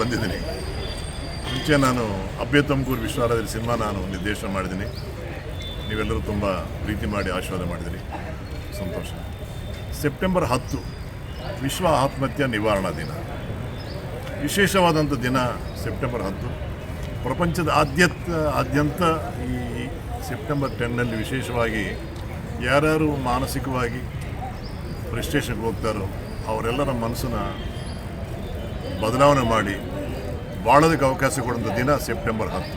ಬಂದಿದ್ದೀನಿ. ಮುಂಚೆ ನಾನು ಅಭ್ಯ ತುಮಕೂರು ವಿಶ್ವಾರಾಧ್ಯ ಸಿನಿಮಾ ನಾನು ನಿರ್ದೇಶನ ಮಾಡಿದ್ದೀನಿ. ನೀವೆಲ್ಲರೂ ತುಂಬ ಪ್ರೀತಿ ಮಾಡಿ ಆಶೀರ್ವಾದ ಮಾಡಿದಿರಿ. ಸಂತೋಷ. ಸೆಪ್ಟೆಂಬರ್ ಹತ್ತು, ವಿಶ್ವ ಆತ್ಮಹತ್ಯೆ ನಿವಾರಣಾ ದಿನ. ವಿಶೇಷವಾದಂಥ ದಿನ ಸೆಪ್ಟೆಂಬರ್ ಹತ್ತು. ಪ್ರಪಂಚದ ಆದ್ಯಂತ ಆದ್ಯಂತ ಈ ಸೆಪ್ಟೆಂಬರ್ ಟೆನ್ನಲ್ಲಿ ವಿಶೇಷವಾಗಿ ಯಾರ್ಯಾರು ಮಾನಸಿಕವಾಗಿ ಫ್ರಸ್ಟ್ರೇಷನ್ಗೆ ಹೋಗ್ತಾರೋ ಅವರೆಲ್ಲರ ಮನಸ್ಸನ್ನು ಬದಲಾವಣೆ ಮಾಡಿ ಬಾಳೋದಕ್ಕೆ ಅವಕಾಶ ಕೊಡುವಂಥ ದಿನ ಸೆಪ್ಟೆಂಬರ್ ಹತ್ತು.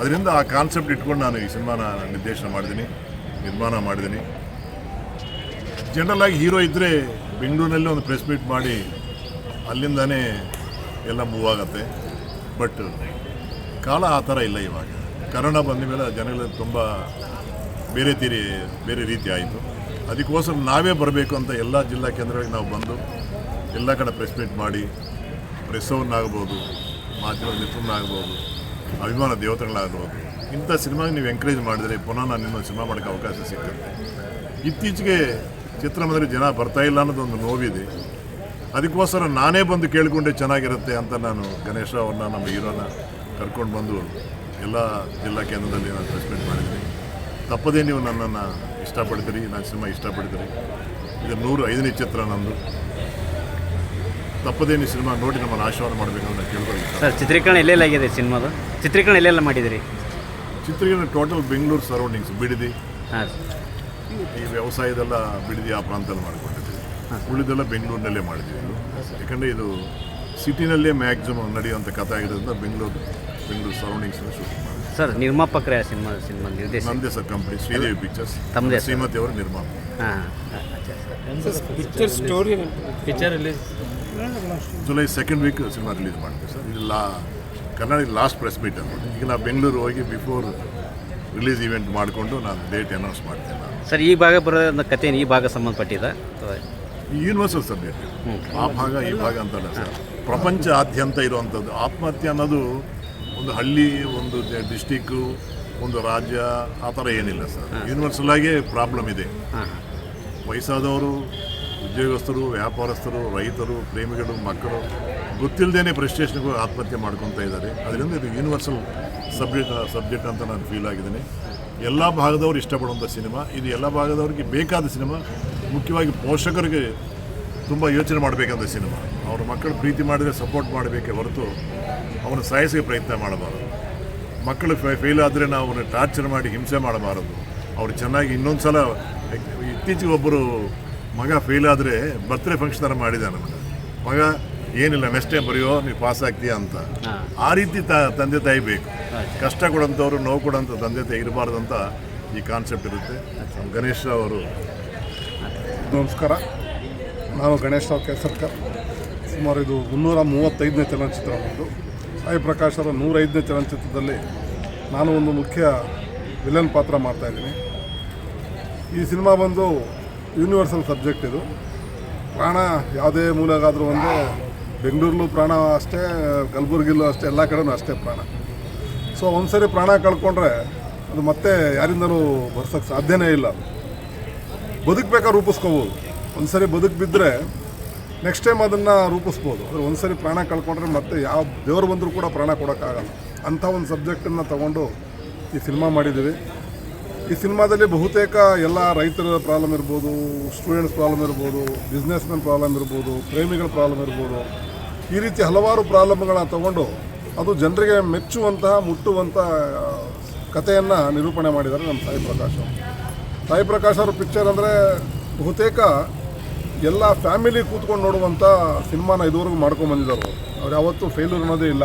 ಅದರಿಂದ ಆ ಕಾನ್ಸೆಪ್ಟ್ ಇಟ್ಕೊಂಡು ನಾನು ಈ ಸಿನಿಮಾನ ನಿರ್ದೇಶನ ಮಾಡಿದ್ದೀನಿ, ನಿರ್ಮಾಣ ಮಾಡಿದ್ದೀನಿ. ಜನರಲ್ ಆಗಿ ಹೀರೋ ಇದ್ದರೆ ಬೆಂಗಳೂರಿನಲ್ಲಿ ಒಂದು ಪ್ರೆಸ್ ಮೀಟ್ ಮಾಡಿ ಅಲ್ಲಿಂದನೇ ಎಲ್ಲ ಮೂವ್ ಆಗುತ್ತೆ. ಬಟ್ ಕಾಲ ಆ ಥರ ಇಲ್ಲ ಇವಾಗ. ಕರೋನಾ ಬಂದ ಮೇಲೆ ಜನಗಳು ತುಂಬ ಬೇರೆ ತೀರಿ, ಬೇರೆ ರೀತಿ ಆಯಿತು. ಅದಕ್ಕೋಸ್ಕರ ನಾವೇ ಬರಬೇಕು ಅಂತ ಎಲ್ಲ ಜಿಲ್ಲಾ ಕೇಂದ್ರಗಳಿಗೆ ನಾವು ಬಂದು ಎಲ್ಲ ಕಡೆ ಪ್ರೆಸ್ ಮೀಟ್ ಮಾಡಿ ಪ್ರೆಸ್ಸವನ್ನಾಗ್ಬೋದು ಮಾಧ್ಯಮ ಮಿತ್ರನಾಗ್ಬೋದು ಅಭಿಮಾನ ದೇವತೆಗಳಾಗ್ಬೋದು, ಇಂಥ ಸಿನಿಮಾಗೆ ನೀವು ಎಂಕರೇಜ್ ಮಾಡಿದರೆ ಪುನಃ ನಾನು ಇನ್ನೊಂದು ಸಿನಿಮಾ ಮಾಡೋಕ್ಕೆ ಅವಕಾಶ ಸಿಕ್ಕುತ್ತೆ ಇತ್ತೀಚೆಗೆ ಚಿತ್ರಮಂದಿರ ಜನ ಬರ್ತಾ ಇಲ್ಲ ಅನ್ನೋದೊಂದು ನೋವಿದೆ. ಅದಕ್ಕೋಸ್ಕರ ನಾನೇ ಬಂದು ಕೇಳಿಕೊಂಡೆ ಚೆನ್ನಾಗಿರುತ್ತೆ ಅಂತ ನಾನು ಗಣೇಶ ಅವ್ರನ್ನ, ನಮ್ಮ ಹೀರೋನ ಕರ್ಕೊಂಡು ಬಂದು ಎಲ್ಲ ಜಿಲ್ಲಾ ಕೇಂದ್ರದಲ್ಲಿ ನಾನು ಪ್ರೆಸ್ ಮಾಡಿದ್ದೀನಿ. ತಪ್ಪದೇ ನೀವು ನನ್ನನ್ನು ಇಷ್ಟಪಡ್ತೀರಿ ನಾನು ಸಿನಿಮಾ ಇಷ್ಟಪಡ್ತೀರಿ. ಇದು ನೂರು ಐದನೇ ಚಿತ್ರ ನಂದು ತಪ್ಪದೇ ನೀವು ಸಿನಿಮಾ ನೋಡಿ ನಮ್ಮನ್ನು ಆಶೀರ್ವಾದ ಮಾಡಬೇಕು ಅಂತ ಕೇಳ್ಕೊಳ್ಳಿ ಸರ್ ಚಿತ್ರೀಕರಣ ಎಲ್ಲೆಲ್ಲಾಗಿದೆ ಸಿನಿಮಾದು ಚಿತ್ರೀಕರಣ ಎಲ್ಲೆಲ್ಲ ಮಾಡಿದಿರಿ ಚಿತ್ರೀಕರಣ ಟೋಟಲ್ ಬೆಂಗಳೂರು ಸರೌಂಡಿಂಗ್ಸ್ ಬಿಡಿದಿ ಹಾಂ ಈ ವ್ಯವಸಾಯದೆಲ್ಲ ಬಿಡಿದಿ ಆ ಪ್ರಾಂತದಲ್ಲಿ ಮಾಡ್ಕೊಂಡಿದ್ದೀವಿ ಉಳಿದೆಲ್ಲ ಬೆಂಗಳೂರಿನಲ್ಲೇ ಮಾಡಿದ್ದೀವಿ ಇದು ಯಾಕಂದರೆ ಇದು ಸಿಟಿನಲ್ಲೇ ಮ್ಯಾಕ್ಸಿಮಮ್ ನಡೆಯುವಂಥ ಕಥೆ ಆಗಿರೋದ್ರಿಂದ ಬೆಂಗಳೂರು ಬೆಂಗಳೂರು ಸರೌಂಡಿಂಗ್ಸ್ ಶೂಟಿಂಗ್ ಮಾಡಿದ್ವಿ ಸರ್ ನಿರ್ಮಾಪಕರೇ ಸಿನಿಮಾ ಸಿನಿಮಾ ನಿರ್ದೇಶ ನಮ್ಮದೇ ಸರ್ ಕಂಪ್ನಿ ಶ್ರೀದೇವಿ ಪಿಕ್ಚರ್ಸ್ ತಮ್ಮದೇ ಶ್ರೀಮತಿ ಅವರು ನಿರ್ಮಾಪ ಹಾಂ picture story picture release July second week cinema release ಮಾಡ್ತೀವಿ ಸರ್. ಇದು ಲಾ ಕನ್ನಡ ಲಾಸ್ಟ್ ಪ್ರೆಸ್ ಮೀಟ್ ಅಂದ್ಬಿಟ್ಟು ಈಗ ನಾವು ಬೆಂಗಳೂರು ಹೋಗಿ ಬಿಫೋರ್ ರಿಲೀಸ್ ಇವೆಂಟ್ ಮಾಡಿಕೊಂಡು ನಾನು ಡೇಟ್ ಅನೌನ್ಸ್ ಮಾಡ್ತೇನೆ ನಾನು. ಸರ್ ಈ ಭಾಗ ಬರೋದ ಕಥೆ ಈ ಭಾಗ ಸಂಬಂಧಪಟ್ಟಿದೆ? ಯೂನಿವರ್ಸಲ್ ಸಬ್ಜೆಕ್ಟ್ ಆ ಭಾಗ ಈ ಭಾಗ ಅಂತಲ್ಲ ಸರ್. ಪ್ರಪಂಚ ಆದ್ಯಂತ ಇರುವಂಥದ್ದು. ಆತ್ಮಹತ್ಯೆ ಅನ್ನೋದು ಒಂದು ಹಳ್ಳಿ ಒಂದು ಡಿಸ್ಟಿಕ್ಕು ಒಂದು ರಾಜ್ಯ ಆ ಥರ ಏನಿಲ್ಲ ಸರ್. ಯೂನಿವರ್ಸಲ್ ಆಗಿ ಪ್ರಾಬ್ಲಮ್ ಇದೆ. ಹಾಂ. ವಯಸ್ಸಾದವರು ಉದ್ಯೋಗಸ್ಥರು, ವ್ಯಾಪಾರಸ್ಥರು, ರೈತರು, ಪ್ರೇಮಿಗಳು, ಮಕ್ಕಳು ಗೊತ್ತಿಲ್ಲದೇ ಪ್ರೆಸ್ಟೇಷನ್ಗೂ ಆತ್ಮಹತ್ಯೆ ಮಾಡ್ಕೊತಾ ಇದ್ದಾರೆ. ಅದರಿಂದ ಇದು ಯೂನಿವರ್ಸಲ್ ಸಬ್ಜೆಕ್ಟ್ ಸಬ್ಜೆಕ್ಟ್ ಅಂತ ನಾನು ಫೀಲ್ ಆಗಿದ್ದೀನಿ. ಎಲ್ಲ ಭಾಗದವರು ಇಷ್ಟಪಡುವಂಥ ಸಿನಿಮಾ ಇದು ಎಲ್ಲ ಭಾಗದವರಿಗೆ ಬೇಕಾದ ಸಿನಿಮಾ ಮುಖ್ಯವಾಗಿ ಪೋಷಕರಿಗೆ ತುಂಬ ಯೋಚನೆ ಮಾಡಬೇಕಂತ ಸಿನಿಮಾ ಅವ್ರ ಮಕ್ಕಳು ಪ್ರೀತಿ ಮಾಡಿದರೆ ಸಪೋರ್ಟ್ ಮಾಡಬೇಕೇ ಹೊರತು ಅವನ ಸಾಯಿಸಿಗೆ ಪ್ರಯತ್ನ ಮಾಡಬಾರದು. ಮಕ್ಕಳು ಫೇಲ್ ಆದರೆ ನಾವು ಅವ್ರನ್ನ ಟಾರ್ಚರ್ ಮಾಡಿ ಹಿಂಸೆ ಮಾಡಬಾರದು. ಅವ್ರು ಚೆನ್ನಾಗಿ ಇನ್ನೊಂದು ಸಲ ಇತ್ತೀಚೆಗೆ ಒಬ್ಬರು ಮಗ ಫೇಲ್ ಆದರೆ ಬರ್ತ್ಡೇ ಫಂಕ್ಷನ್ ಥರ ಮಾಡಿದ ನಮಗೆ ಮಗ ಏನಿಲ್ಲ ನೆಕ್ಸ್ಟ್ ಟೈಮ್ ಬರೆಯೋ ನೀವು ಪಾಸ್ ಆಗ್ತೀಯಾ ಅಂತ. ಆ ರೀತಿ ತ ತಂದೆ ತಾಯಿ ಬೇಕು. ಕಷ್ಟ ಕೊಡೋಂಥವ್ರು ನೋವು ಕೊಡೋಂಥ ತಂದೆ ತಾಯಿ ಇರಬಾರ್ದು ಅಂತ ಈ ಕಾನ್ಸೆಪ್ಟ್ ಇರುತ್ತೆ. ನಮ್ಮ ಗಣೇಶ್ ಅವರು. ನಮಸ್ಕಾರ. ನಾನು ಗಣೇಶ್ ರಾವ್ ಕೇಸರ್ಕರ್ ಸುಮಾರು ಇದು ಮುನ್ನೂರ ಮೂವತ್ತೈದನೇ ಚಲನಚಿತ್ರ ಒಂದು ಸಾಯಿ ಪ್ರಕಾಶ್ ಅವರ ನೂರೈದನೇ ಚಲನಚಿತ್ರದಲ್ಲಿ ನಾನು ಒಂದು ಮುಖ್ಯ ವಿಲನ್ ಪಾತ್ರ ಮಾಡ್ತಾಯಿದ್ದೀನಿ ಈ ಸಿನಿಮಾ ಬಂದು ಯೂನಿವರ್ಸಲ್ ಸಬ್ಜೆಕ್ಟ್ ಇದು. ಪ್ರಾಣ ಯಾವುದೇ ಮೂಲಗಾದರೂ ಒಂದೇ ಬೆಂಗಳೂರಲ್ಲೂ ಪ್ರಾಣ ಅಷ್ಟೇ, ಕಲಬುರಗಿಲೂ ಅಷ್ಟೇ, ಎಲ್ಲ ಕಡೆನೂ ಅಷ್ಟೇ ಪ್ರಾಣ. ಸೊ ಒಂದ್ಸರಿ ಪ್ರಾಣ ಕಳ್ಕೊಂಡ್ರೆ ಅದು ಮತ್ತೆ ಯಾರಿಂದಲೂ ಬರ್ಸೋಕ್ಕೆ ಸಾಧ್ಯನೇ ಇಲ್ಲ. ಬದುಕಬೇಕಾದ್ರೆ ರೂಪಿಸ್ಕೋಬೋದು. ಒಂದ್ಸರಿ ಬದುಕು ಬಿದ್ದರೆ ನೆಕ್ಸ್ಟ್ ಟೈಮ್ ಅದನ್ನು ರೂಪಿಸ್ಬೋದು. ಆದರೆ ಒಂದ್ಸರಿ ಪ್ರಾಣ ಕಳ್ಕೊಂಡ್ರೆ ಮತ್ತೆ ಯಾವ ದೇವರು ಬಂದರೂ ಕೂಡ ಪ್ರಾಣ ಕೊಡೋಕ್ಕಾಗಲ್ಲ. ಅಂಥ ಒಂದು ಸಬ್ಜೆಕ್ಟನ್ನು ತಗೊಂಡು ಈ ಸಿನಿಮಾ ಮಾಡಿದ್ದೀವಿ. ಈ ಸಿನಿಮಾದಲ್ಲಿ ಬಹುತೇಕ ಎಲ್ಲ ರೈತರ ಪ್ರಾಬ್ಲಮ್ ಇರ್ಬೋದು ಸ್ಟೂಡೆಂಟ್ಸ್ ಪ್ರಾಬ್ಲಮ್ ಇರ್ಬೋದು ಬಿಸ್ನೆಸ್ ಮೆನ್ ಪ್ರಾಬ್ಲಮ್ ಇರ್ಬೋದು, ಪ್ರೇಮಿಗಳ ಪ್ರಾಬ್ಲಮ್ ಇರ್ಬೋದು. ಈ ರೀತಿ ಹಲವಾರು ಪ್ರಾಬ್ಲಮ್ಗಳನ್ನ ತಗೊಂಡು ಅದು ಜನರಿಗೆ ಮೆಚ್ಚುವಂತಹ ಮುಟ್ಟುವಂಥ ಕಥೆಯನ್ನು ನಿರೂಪಣೆ ಮಾಡಿದ್ದಾರೆ ನಮ್ಮ ಸಾಯಿ ಪ್ರಕಾಶ್ ಅವರು. ಸಾಯಿ ಪ್ರಕಾಶ್ ಅವ್ರ ಪಿಕ್ಚರ್ ಅಂದರೆ ಬಹುತೇಕ ಎಲ್ಲ ಫ್ಯಾಮಿಲಿ ಕೂತ್ಕೊಂಡು ನೋಡುವಂಥ ಸಿನಿಮಾನ ಇದುವರೆಗೂ ಮಾಡ್ಕೊಂಡು ಬಂದಿದ್ದಾರೆ ಅವ್ರು. ಯಾವತ್ತೂ ಫೇಲ್ಯೂರ್ ಅನ್ನೋದೇ ಇಲ್ಲ.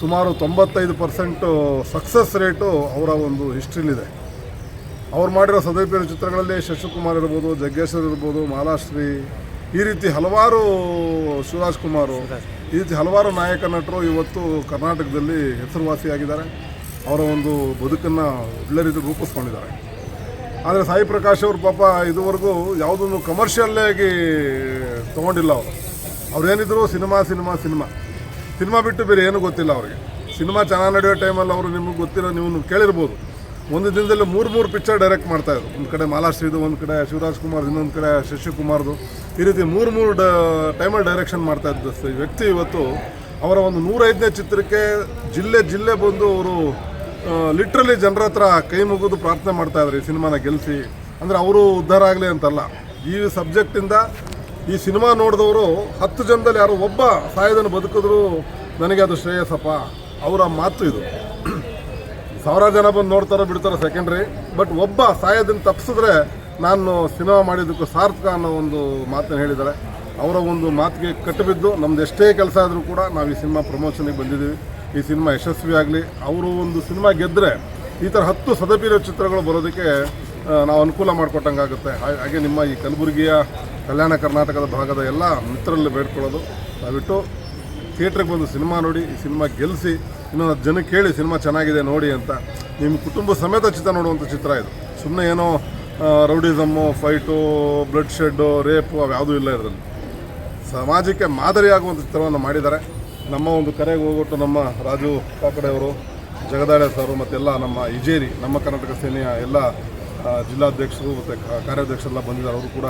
ಸುಮಾರು ತೊಂಬತ್ತೈದು ಪರ್ಸೆಂಟು ಸಕ್ಸಸ್ ರೇಟು ಅವರ ಒಂದು ಹಿಸ್ಟ್ರಿಲಿದೆ ಅವ್ರು ಮಾಡಿರೋ ಸದೈಪೇರು ಚಿತ್ರಗಳಲ್ಲಿ ಶಶಿಕುಮಾರ್ ಇರ್ಬೋದು, ಜಗ್ಗೇಶ್ವರ್ ಇರ್ಬೋದು, ಮಾಲಾಶ್ರೀ, ಈ ರೀತಿ ಹಲವಾರು ಶಿವರಾಜ್ ಕುಮಾರು, ಈ ರೀತಿ ಹಲವಾರು ನಾಯಕ ನಟರು ಇವತ್ತು ಕರ್ನಾಟಕದಲ್ಲಿ ಹೆಸರುವಾಸಿಯಾಗಿದ್ದಾರೆ. ಅವರ ಒಂದು ಬದುಕನ್ನು ಒಳ್ಳೆ ರೀತಿ ರೂಪಿಸ್ಕೊಂಡಿದ್ದಾರೆ. ಆದರೆ ಸಾಯಿ ಪ್ರಕಾಶ್ ಅವ್ರ ಪಾಪ ಇದುವರೆಗೂ ಯಾವುದೊಂದು ಕಮರ್ಷಿಯಲ್ಲಾಗಿ ತೊಗೊಂಡಿಲ್ಲ ಅವರು. ಅವ್ರೇನಿದ್ರು ಸಿನಿಮಾ ಸಿನಿಮಾ ಸಿನಿಮಾ. ಸಿನಿಮಾ ಬಿಟ್ಟು ಬೇರೆ ಏನೂ ಗೊತ್ತಿಲ್ಲ ಅವರಿಗೆ. ಸಿನಿಮಾ ಚೆನ್ನಾಗಿ ನಡೆಯೋ ಟೈಮಲ್ಲಿ ಅವರು ನಿಮಗೆ ಗೊತ್ತಿರೋ ನೀವು ಕೇಳಿರ್ಬೋದು. ಒಂದು ದಿನದಲ್ಲಿ ಮೂರು ಮೂರು ಪಿಕ್ಚರ್ ಡೈರೆಕ್ಟ್ ಮಾಡ್ತಾಯಿದ್ರು ಒಂದು ಕಡೆ ಮಾಲಾಶ್ರೀದು, ಒಂದು ಕಡೆ ಶಿವರಾಜ್ ಕುಮಾರ್ ಇನ್ನೊಂದು ಕಡೆ ಶಶಿಕುಮಾರ್ದು. ಈ ರೀತಿ ಮೂರು ಮೂರು ಡ, ಟೈಮಲ್ಲಿ ಡೈರೆಕ್ಷನ್ ಮಾಡ್ತಾ ಸ- ವ್ಯಕ್ತಿ ಇವತ್ತು ಅವರ ಒಂದು ನೂರೈದನೇ ಚಿತ್ರಕ್ಕೆ ಜಿಲ್ಲೆ ಜಿಲ್ಲೆ ಬಂದು ಅವರು ಲಿಟ್ರಲಿ ಜನರ ಹತ್ರ ಕೈ ಮುಗಿದು ಪ್ರಾರ್ಥನೆ ಮಾಡ್ತಾ ಇದ್ದಾರೆ ಈ ಸಿನಿಮಾನ ಗೆಲ್ಲಿಸಿ ಅಂದರೆ ಅವರು ಉದ್ಧಾರ ಆಗಲಿ ಅಂತಲ್ಲ. ಈ ಸಬ್ಜೆಕ್ಟಿಂದ ಈ ಸಿನಿಮಾ ನೋಡಿದವರು ಹತ್ತು ಜನದಲ್ಲಿ ಯಾರೋ ಒಬ್ಬ ಸಾಯೋದನ್ನು ಬದುಕಿದ್ರು ನನಗೆ ಅದು ಶ್ರೇಯಸ್ಸಪ್ಪ. ಅವರ ಮಾತು ಇದು. ಸಾವಿರಾರು ಜನ ಬಂದು ನೋಡ್ತಾರೋ ಬಿಡ್ತಾರೋ ಸೆಕೆಂಡ್ರಿ ಬಟ್ ಒಬ್ಬ ಸಾಯೋದನ್ನು ತಪ್ಪಿಸಿದ್ರೆ ನಾನು ಸಿನಿಮಾ ಮಾಡಿದ್ದಕ್ಕೂ ಸಾರ್ಥಕ ಅನ್ನೋ ಒಂದು ಮಾತನ್ನು ಹೇಳಿದ್ದಾರೆ. ಅವರ ಒಂದು ಮಾತಿಗೆ ಕಟ್ಟಿಬಿದ್ದು ನಮ್ದು ಎಷ್ಟೇ ಕೆಲಸ ಆದರೂ ಕೂಡ ನಾವು ಈ ಸಿನಿಮಾ ಪ್ರಮೋಷನಿಗೆ ಬಂದಿದ್ದೀವಿ. ಈ ಸಿನಿಮಾ ಯಶಸ್ವಿ ಆಗಲಿ. ಅವರು ಒಂದು ಸಿನಿಮಾ ಗೆದ್ದರೆ ಈ ಥರ ಹತ್ತು ಸದಪೀರ ಚಿತ್ರಗಳು ಬರೋದಕ್ಕೆ ನಾವು ಅನುಕೂಲ ಮಾಡಿಕೊಟ್ಟಂಗೆ ಆಗುತ್ತೆ ಹಾಗೆ ನಿಮ್ಮ ಈ ಕಲಬುರಗಿಯ ಕಲ್ಯಾಣ ಕರ್ನಾಟಕದ ಭಾಗದ ಎಲ್ಲ ಮಿತ್ರರಲ್ಲಿ ಬೇಡ್ಕೊಳ್ಳೋದು. ನಾವಿಟ್ಟು ಥಿಯೇಟ್ರಿಗೆ ಬಂದು ಸಿನಿಮಾ ನೋಡಿ, ಈ ಸಿನಿಮಾ ಗೆಲ್ಲಿಸಿ ಇನ್ನೊಂದು ಜನಕ್ಕೆ ಹೇಳಿ ಸಿನಿಮಾ ಚೆನ್ನಾಗಿದೆ ನೋಡಿ ಅಂತ. ನಿಮ್ಮ ಕುಟುಂಬ ಸಮೇತ ಚಿತ್ರ ನೋಡುವಂಥ ಚಿತ್ರ ಇದು. ಸುಮ್ಮನೆ ಏನೋ rowdyism, fight bloodshed rape ಅವು ಯಾವುದೂ ಇಲ್ಲ ಇದರಲ್ಲಿ. ಸಮಾಜಕ್ಕೆ ಮಾದರಿಯಾಗುವಂಥ ಚಿತ್ರವನ್ನು ಮಾಡಿದ್ದಾರೆ. ನಮ್ಮ ಒಂದು ಕರೆಗೆ ಹೋಗ್ಬಿಟ್ಟು ನಮ್ಮ ರಾಜು ಕಾಕಡೆಯವರು, ಜಗದಾಳೆ ಸರು ಮತ್ತೆಲ್ಲ ನಮ್ಮ ಇಜೇರಿ ನಮ್ಮ ಕರ್ನಾಟಕ ಸೇನೆಯ ಎಲ್ಲ ಜಿಲ್ಲಾಧ್ಯಕ್ಷರು ಮತ್ತು ಕಾರ್ಯಾಧ್ಯಕ್ಷರೆಲ್ಲ ಬಂದಿದ್ದಾರೆ. ಅವರು ಕೂಡ